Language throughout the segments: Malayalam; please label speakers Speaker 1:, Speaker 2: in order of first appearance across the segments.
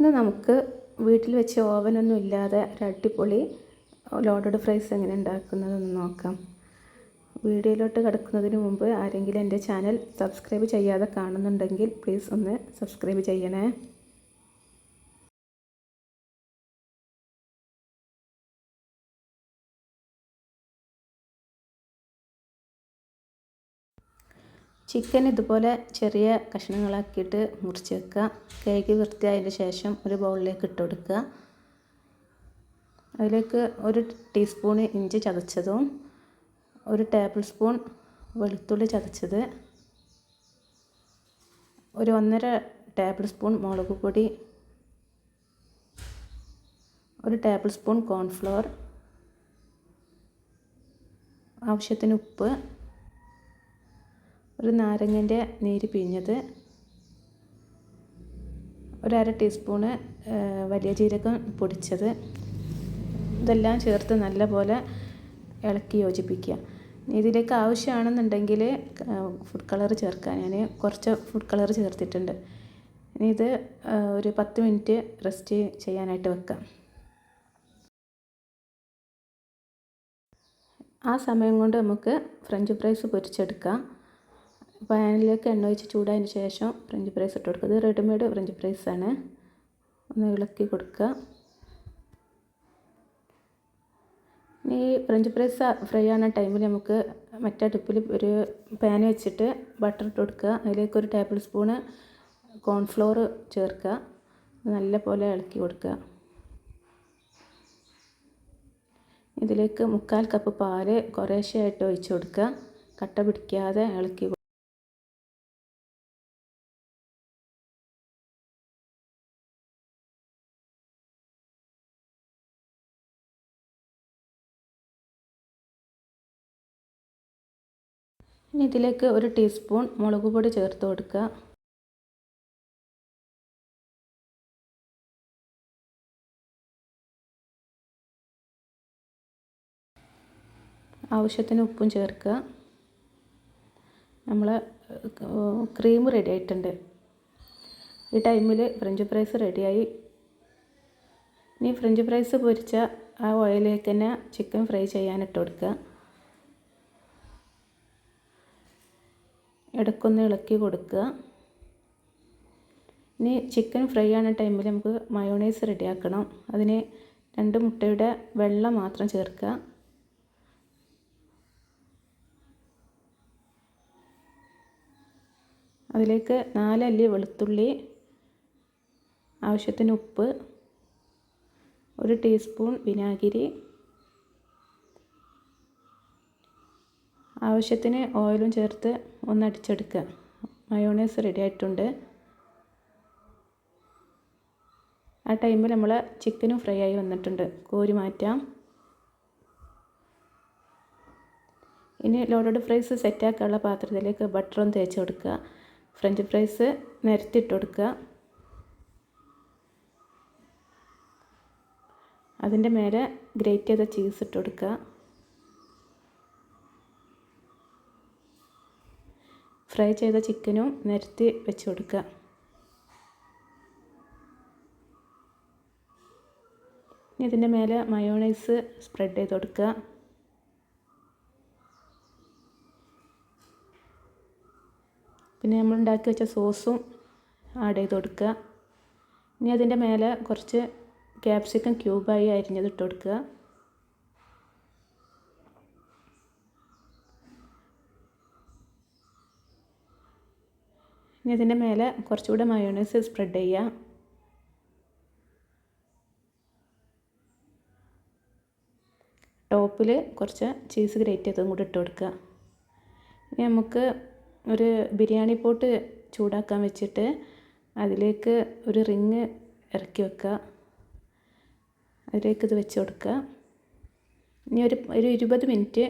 Speaker 1: ഇന്ന് നമുക്ക് വീട്ടിൽ വെച്ച് ഓവനൊന്നും ഇല്ലാതെ ഒരു അടിപൊളി ലോഡഡ് ഫ്രൈസ് എങ്ങനെ ഉണ്ടാക്കുന്നതെന്ന് നോക്കാം. വീഡിയോയിലോട്ട് കിടക്കുന്നതിന് മുമ്പ് ആരെങ്കിലും എന്റെ ചാനൽ സബ്സ്ക്രൈബ് ചെയ്യാതെ കാണുന്നുണ്ടെങ്കിൽ പ്ലീസ് ഒന്ന് സബ്സ്ക്രൈബ് ചെയ്യണേ. ചിക്കൻ ഇതുപോലെ ചെറിയ കഷ്ണങ്ങളാക്കിയിട്ട് മുറിച്ച് വെക്കുക. കഴുകി വൃത്തിയായതിന് ശേഷം ഒരു ബൗളിലേക്ക് ഇട്ട് കൊടുക്കുക. അതിലേക്ക് ഒരു ടീസ്പൂൺ ഇഞ്ചി ചതച്ചതും ഒരു ടേബിൾ സ്പൂൺ വെളുത്തുള്ളി ചതച്ചത്. ഒരു ഒന്നര ടേബിൾ സ്പൂൺ മുളക് പൊടി. ഒരു ടേബിൾ സ്പൂൺ കോൺഫ്ലവർ ആവശ്യത്തിന് ഉപ്പ്. ഒരു നാരങ്ങന്റെ നീര് പിഴിഞ്ഞത് ഒരു അര ടീസ്പൂണ് വലിയ ജീരകം പൊടിച്ചത്. ഇതെല്ലാം ചേർത്ത് നല്ലപോലെ ഇളക്കി യോജിപ്പിക്കുക. ഇതിലേക്ക് ആവശ്യമാണെന്നുണ്ടെങ്കിൽ ഫുഡ് കളർ ചേർക്കാൻ ഞാൻ കുറച്ച് ഫുഡ് കളർ ചേർത്തിട്ടുണ്ട്. ഇനി ഇത് ഒരു പത്ത് മിനിറ്റ് റെസ്റ്റ് ചെയ്യാനായിട്ട് വെക്കാം ആ സമയം കൊണ്ട് നമുക്ക് ഫ്രഞ്ച് ഫ്രൈസ് പൊരിച്ചെടുക്കാം. പാനിലേക്ക് എണ്ണ ഒഴിച്ച് ചൂടായതിന് ശേഷം ഫ്രഞ്ച് ഫ്രൈസ് ഇട്ട് കൊടുക്കുക. ഇത് റെഡിമെയ്ഡ് ഫ്രഞ്ച് ഫ്രൈസ് ആണ്. ഒന്ന് ഇളക്കി കൊടുക്കുക. ഇനി ഫ്രഞ്ച് ഫ്രൈസ് ഫ്രൈ ആവുന്ന ടൈമിൽ നമുക്ക് മറ്റേ അടുപ്പിൽ ഒരു പാൻ വെച്ചിട്ട് ബട്ടർ ഇട്ട് കൊടുക്കുക. അതിലേക്ക് ഒരു ടേബിൾ സ്പൂണ് കോൺഫ്ലോർ ചേർക്കുക. നല്ല പോലെ ഇളക്കി കൊടുക്കുക. ഇതിലേക്ക് മുക്കാൽ കപ്പ് പാൽ കുറേശ്ശെയായിട്ട് ഒഴിച്ച് കൊടുക്കുക. കട്ട പിടിക്കാതെ ഇളക്കി ഇനി ഇതിലേക്ക് ഒരു ടീസ്പൂൺ മുളക് പൊടി ചേർത്ത് കൊടുക്കുക. ആവശ്യത്തിന് ഉപ്പും ചേർക്കുക. നമ്മൾ ക്രീം റെഡി ആയിട്ടുണ്ട്. ഈ ടൈമിൽ ഫ്രഞ്ച് ഫ്രൈസ് റെഡിയായി ഇനി ഫ്രഞ്ച് ഫ്രൈസ് പൊരിച്ച ആ ഓയിലേക്ക് തന്നെ ചിക്കൻ ഫ്രൈ ചെയ്യാനിട്ട് കൊടുക്കുക. ഇടയ്ക്കൊന്ന് ഇളക്കി കൊടുക്കുക. ഇനി ചിക്കൻ ഫ്രൈ ആവുന്ന ടൈമിൽ നമുക്ക് മയോണൈസ് റെഡിയാക്കണം അതിന് രണ്ട് മുട്ടയുടെ വെള്ളം മാത്രം ചേർക്കുക. അതിലേക്ക് നാലല്ലി വെളുത്തുള്ളി ആവശ്യത്തിന് ഉപ്പ് ഒരു ടീസ്പൂൺ വിനാഗിരി ആവശ്യത്തിന് ഓയിലും ചേർത്ത് ഒന്ന് അടിച്ചെടുക്കുക മയോണൈസ് റെഡി ആയിട്ടുണ്ട്. ആ ടൈമിൽ നമ്മൾ ചിക്കനും ഫ്രൈ ആയി വന്നിട്ടുണ്ട്. കോരി മാറ്റാം. ഇനി ലോഡഡ് ഫ്രൈസ് സെറ്റാക്കാനുള്ള പാത്രത്തിലേക്ക് ബട്ടറും തേച്ച് കൊടുക്കുക. ഫ്രഞ്ച് ഫ്രൈസ് നിരത്തിയിട്ട് കൊടുക്കുക. അതിന്റെ മേലെ ഗ്രേറ്റ് ചെയ്ത ചീസ് ഇട്ട് കൊടുക്കുക. ഫ്രൈ ചെയ്ത ചിക്കനും നിരത്തി വെച്ച് കൊടുക്കുക. ഇനി ഇതിന്റെ മേലെ മയോണൈസ് സ്പ്രെഡ് ചെയ്ത് കൊടുക്കുക. പിന്നെ നമ്മൾ ഉണ്ടാക്കി വെച്ച സോസും ആഡ് ചെയ്ത് കൊടുക്കുക. ഇനി അതിന്റെ മേലെ കുറച്ച് ക്യാപ്സിക്കം ക്യൂബായി അരിഞ്ഞത് ഇട്ട് കൊടുക്കുക. ഇനി ഇതിന്റെ മേലെ കുറച്ചുകൂടെ മയോണൈസ് സ്പ്രെഡ് ചെയ്യുക ടോപ്പിൽ കുറച്ച് ചീസ് ഗ്രേറ്റ് ചെയ്തതും കൂടി ഇട്ട് കൊടുക്കുക. ഇനി നമുക്ക് ഒരു ബിരിയാണി പോട്ട് ചൂടാക്കാൻ വെച്ചിട്ട് അതിലേക്ക് ഒരു റിങ് ഇറക്കി വെക്കുക. അതിലേക്ക് ഇത് വെച്ച് കൊടുക്കുക. ഇനി ഒരു ഒരു ഇരുപത് മിനിറ്റ്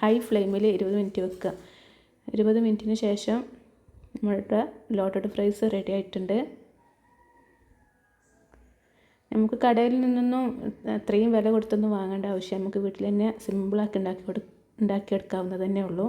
Speaker 1: ഹൈ ഫ്ലെയിമിൽ ഇരുപത് മിനിറ്റ് വെക്കുക. ഇരുപത് മിനിറ്റിന് ശേഷം നമ്മളുടെ ലോട്ടഡ് ഫ്രൈസ് റെഡി ആയിട്ടുണ്ട്. നമുക്ക് കടയിൽ നിന്നൊന്നും അത്രയും വില കൊടുത്തൊന്നും വാങ്ങേണ്ട ആവശ്യം നമുക്ക് വീട്ടിൽ തന്നെ സിമ്പിളാക്കി ഉണ്ടാക്കി കൊടു ഉണ്ടാക്കിയെടുക്കാവുന്നത് തന്നെ ഉള്ളൂ.